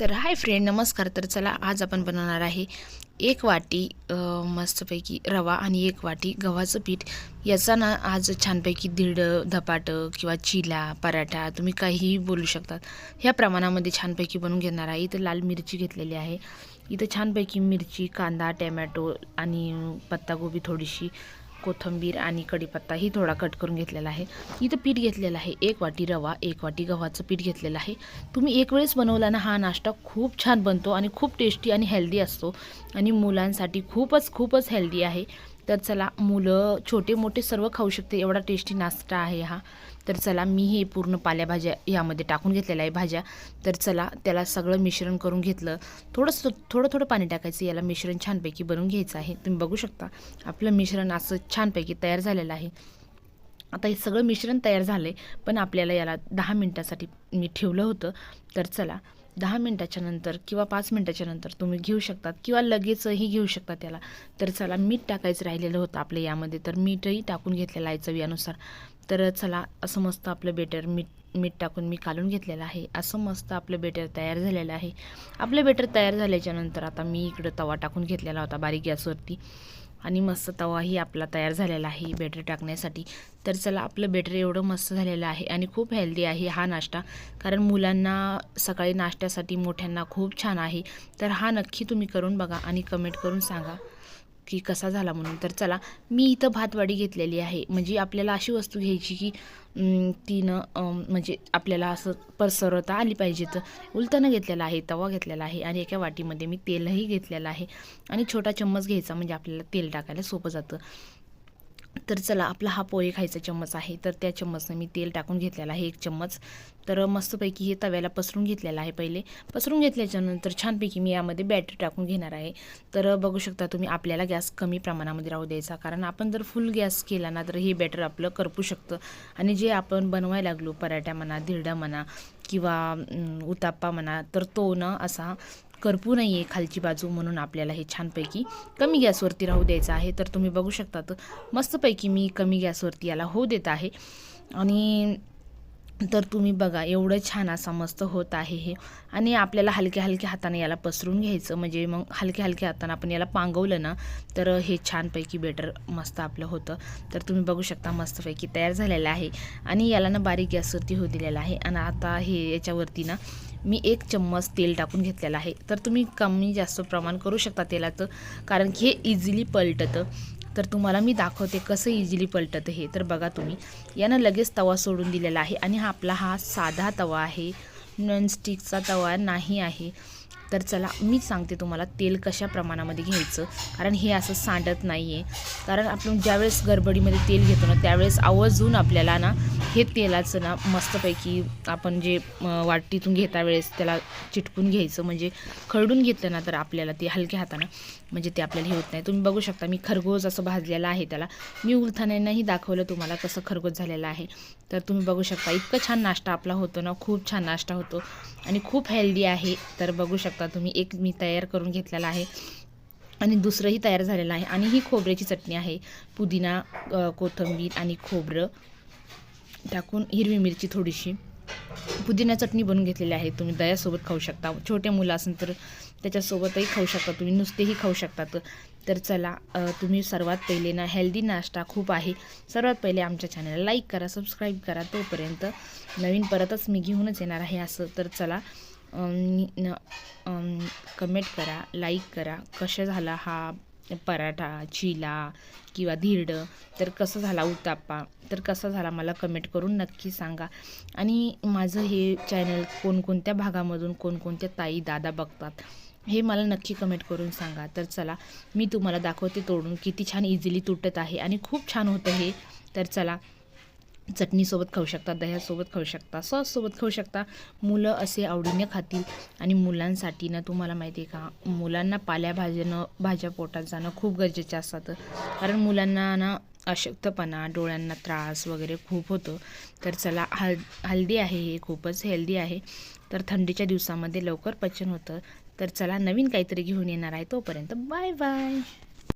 तर hi friend नमस्कार. तर चला आज आपण बनवणार आहे एक वाटी मस्तपैकी रवा आणि एक वाटी गव्हाचं पीठ. याचा ना आज छानपैकी दीड धपाटं किंवा चिला पराठा तुम्ही काहीही बोलू शकतात ह्या प्रमाणामध्ये छानपैकी बनवून घेणार आहे. इथं लाल मिरची घेतलेली आहे. इथं छानपैकी मिरची कांदा टॅमॅटो आणि पत्तागोबी थोडीशी कोथिंबीर आणि कढीपत्ता ही थोडा कट करून घेतलेला आहे. इथं पीठ घेतलेलं आहे. एक वाटी रवा एक वाटी गव्हाचं पीठ घेतलेलं आहे. तुम्ही एक वेळेस बनवला ना हा नाश्ता खूप छान बनतो आणि खूप टेस्टी आणि हेल्दी असतो. आणि मुलांसाठी खूपच खूपच हेल्दी आहे. तर चला मुलं छोटे मोठे सर्व खाऊ शकते. एवढा टेस्टी नाश्ता आहे हा. तर चला मी हे पूर्ण पालेभाज्या यामध्ये टाकून घेतलेल्या आहे भाज्या. तर चला त्याला सगळं मिश्रण करून घेतलं. थोडंसं थोडं थोडं पाणी टाकायचं. याला मिश्रण छानपैकी बनवून घ्यायचं आहे. तुम्ही बघू शकता आपलं मिश्रण असं छानपैकी तयार झालेलं आहे. आता हे सगळं मिश्रण तयार झालं आहे पण आपल्याला याला दहा मिनटासाठी मी ठेवलं होतं. तर चला दहा मिनटाच्या नंतर किंवा पाच मिनटाच्या नंतर तुम्ही घेऊ शकतात किंवा लगेचही घेऊ शकता त्याला. तर चला मीठ टाकायचं राहिलेलं होतं आपल्या यामध्ये. तर मीठही टाकून घेतलेलं आहे चवीनुसार. तर चला असं मस्त आपलं बेटर मीठ मीठ टाकून मी काढून घेतलेलं आहे. असं मस्त आपलं बेटर तयार झालेलं आहे. आपलं बेटर तयार झाल्याच्यानंतर आता मी इकडं तवा टाकून घेतलेला होता बारीक गॅसवरती. आणि मस्त तवाही आपला तयार झालेला आहे बेटर टाकण्यासाठी. तर चला आपलं बेटर एवढं मस्त झालेलं आहे आणि खूप हेल्दी आहे हा नाश्ता. कारण मुलांना सकाळी नाश्त्यासाठी मोठ्यांना खूप छान आहे. तर हा नक्की तुम्ही करून बघा आणि कमेंट करून सांगा. की कसा झाला म्हणून. तर चला मी इथं भातवाडी घेतलेली आहे. म्हणजे आपल्याला अशी वस्तू घ्यायची की तिनं म्हणजे आपल्याला असं पसरवता आली पाहिजे तर उलतानं घेतलेला आहे तवा घेतलेला आहे आणि एका वाटीमध्ये मी तेलही घेतलेलं आहे. आणि छोटा चम्मच घ्यायचा म्हणजे आपल्याला तेल टाकायला सोपं जातं. तर चला आपला हा पोहे खायचा चम्मच आहे. तर त्या चम्मचनं मी तेल टाकून घेतलेला आहे एक चम्मच. तर मस्तपैकी हे तव्याला पसरून घेतलेलं आहे पहिले. पसरून घेतल्याच्यानंतर छानपैकी मी यामध्ये बॅटर टाकून घेणार आहे. तर बघू शकता तुम्ही आपल्याला गॅस कमी प्रमाणामध्ये राहू द्यायचा. कारण आपण जर फुल गॅस केला ना तर हे बॅटर आपलं करपू शकतं. आणि जे आपण बनवायला लागलो पराठ्या म्हणा धिरडा म्हणा किंवा उताप्पा म्हणा तर तो न असा करपू नाही आहे खालची बाजू म्हणून आपल्याला हे छानपैकी कमी गॅसवरती राहू द्यायचं आहे. तर तुम्ही बघू शकता तर मस्तपैकी मी कमी गॅसवरती याला होऊ देत आहे. आणि तर तुम्ही बघा एवढं छान असा मस्त होत आहे हे. आणि आपल्याला हलक्या हलक्या हाताने याला पसरून घ्यायचं. म्हणजे मग हलक्या हलक्या हाताने आपण याला पांगवलं ना तर हे छानपैकी बेटर मस्त आपलं होतं. तर तुम्ही बघू शकता मस्तपैकी तयार झालेलं आहे. आणि याला ना बारीक गॅसवरती होऊ दिलेलं आहे. आणि आता हे याच्यावरती ना मी एक चम्मच तेल टाकून घेतलेलं आहे. तर तुम्ही कमी जास्त प्रमाण करू शकता तेलाचं. कारण की हे इझिली पलटतं. तर तुम्हाला मी दाखवते कसं इझिली पलटतं हे. तर बघा तुम्ही यानं लगेच तवा सोडून दिलेला आहे. आणि हा आपला हा साधा तवा आहे. नॉनस्टिकचा तवा नाही आहे. तर चला मी सांगते तुम्हाला तेल कशा प्रमाणामध्ये घ्यायचं. कारण हे असं सांडत नाही आहे कारण आपण ज्यावेळेस गडबडीमध्ये तेल घेतो ना त्यावेळेस आवर्जून आपल्याला ना हे तेलाचं ना मस्तपैकी आपण जे वाटीतून घेता वेळेस त्याला चिटकून घ्यायचं. म्हणजे खरडून घेतलं ना तर आपल्याला ते हलक्या हातानं म्हणजे ते आपल्याला हे होत नाही. तुम्ही बघू शकता मी खरगोश असं भाजलेलं आहे त्याला. मी उलथाण्यानंही दाखवलं तुम्हाला कसं खरगोश झालेलं आहे. तर तुम्ही बघू शकता इतकं छान नाश्ता आपला होतो ना खूप छान नाश्ता होतो. आणि खूप हेल्दी आहे. तर बघू शकता. तुम्ही एक मी तयार करून घेतलेला आहे. आणि दुसरंही तयार झालेलं आहे. आणि ही खोबऱ्याची चटणी आहे. पुदिना कोथंबीर कोथिंबीर आणि खोबरं टाकून हिरवी मिरची थोडीशी. पुदिना चटणी बनवून घेतलेली आहे. तुम्ही दह्यासोबत खाऊ शकता. छोटे मुलं असेल तर त्याच्यासोबतही खाऊ शकता. तुम्ही नुसतेही खाऊ शकतात तर चला तुम्ही सर्वात पहिले ना हेल्दी नाश्ता खूप आहे. सर्वात पहिले आमच्या चॅनलला लाईक करा सबस्क्राईब करा. तोपर्यंत नवीन परतच मी घेऊनच येणार आहे असं. तर चला कमेंट करा लाईक करा. कशा झाला हा पराठा चिला किंवा धिरडं? तर कसं झाला उत्ताप्पा? तर कसा झाला मला कमेंट करून नक्की सांगा. आणि माझं हे चॅनल कोणकोणत्या भागामधून कोणकोणत्या ताई दादा बघतात हे मला नक्की कमेंट करून सांगा. तर चला मी तुम्हाला दाखवते तोडून किती छान इझिली तुटत आहे आणि खूप छान होतं हे. तर चला चटणीसोबत खाऊ शकता दह्यासोबत खाऊ शकता सॉससोबत खाऊ शकता. मुलं असे आवडीने खातील आणि मुलांसाठी ना तुम्हाला माहिती आहे का मुलांना पाल्याभाज्यानं भाज्या पोटात जाणं खूप गरजेचं असतात कारण मुलांना ना अशक्तपणा डोळ्यांना त्रास वगैरे खूप होतो. तर चला हल हल्दी आहे हे खूपच हेल्दी आहे. तर थंडीच्या दिवसामध्ये लवकर पचन होतं. तर चला नवीन काहीतरी घेऊन येणार आहे तोपर्यंत. Bye bye